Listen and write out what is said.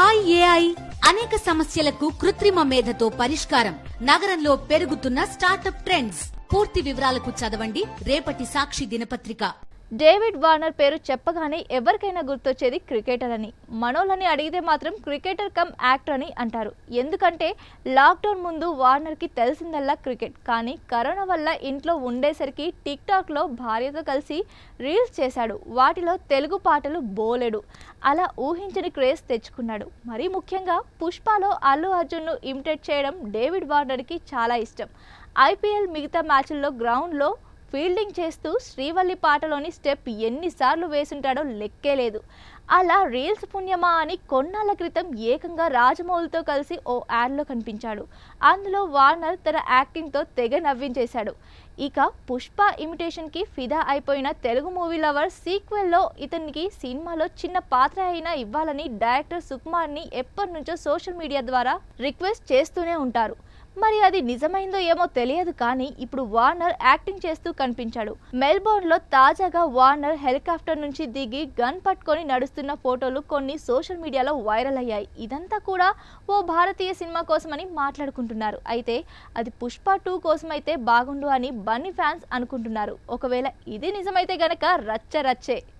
Hi AI. అనేక సమస్యలకు కృత్రిమ మేధతో పరిష్కారం. నగరంలో పెరుగుతున్న స్టార్టప్ ట్రెండ్స్. పూర్తి వివరాలకు చదవండి. రేపటి సాక్షి దినపత్రిక. డేవిడ్ వార్నర్ పేరు చెప్పగానే ఎవరికైనా గుర్తొచ్చేది క్రికెటర్ అని. మనోళ్ళని అడిగితే మాత్రం క్రికెటర్ కమ్ యాక్టర్ అని అంటారు. ఎందుకంటే లాక్డౌన్ ముందు వార్నర్కి తెలిసిందల్లా క్రికెట్. కానీ కరోనా వల్ల ఇంట్లో ఉండేసరికి టిక్ టాక్లో భార్యతో కలిసి రీల్స్ చేశాడు. వాటిలో తెలుగు పాటలు బోలెడు. అలా ఊహించని క్రేజ్ తెచ్చుకున్నాడు. మరీ ముఖ్యంగా పుష్పలో అల్లు అర్జున్ను ఇమిటేట్ చేయడం డేవిడ్ వార్నర్కి చాలా ఇష్టం. ఐపీఎల్ మిగతా మ్యాచ్ల్లో గ్రౌండ్లో ఫీల్డింగ్ చేస్తూ శ్రీవల్లి పాటలోని స్టెప్ ఎన్నిసార్లు వేసుంటాడో లెక్కే లేదు. అలా రీల్స్ పుణ్యమా అని కొన్నాళ్ళ క్రితం ఏకంగా రాజమౌళితో కలిసి ఓ యాడ్లో కనిపించాడు. అందులో వార్నర్ తన యాక్టింగ్తో తెగ నవ్వించేశాడు. ఇక పుష్ప ఇమిటేషన్కి ఫిదా అయిపోయిన తెలుగు మూవీ లవర్ సీక్వెల్లో ఇతనికి సినిమాలో చిన్న పాత్ర అయినా ఇవ్వాలని డైరెక్టర్ సుకుమార్ని ఎప్పటి నుంచో సోషల్ మీడియా ద్వారా రిక్వెస్ట్ చేస్తూనే ఉంటారు. మరి అది నిజమైందో ఏమో తెలియదు కానీ ఇప్పుడు వార్నర్ యాక్టింగ్ చేస్తూ కనిపించాడు. మెల్బోర్న్లో తాజాగా వార్నర్ హెలికాప్టర్ నుంచి దిగి గన్ పట్టుకొని నడుస్తున్న ఫోటోలు కొన్ని సోషల్ మీడియాలో వైరల్ అయ్యాయి. ఇదంతా కూడా ఓ భారతీయ సినిమా కోసమని మాట్లాడుకుంటున్నారు. అయితే అది పుష్ప టూ కోసం అయితే బాగుండు అని బన్నీ ఫ్యాన్స్ అనుకుంటున్నారు. ఒకవేళ ఇది నిజమైతే గనక రచ్చ రచ్చే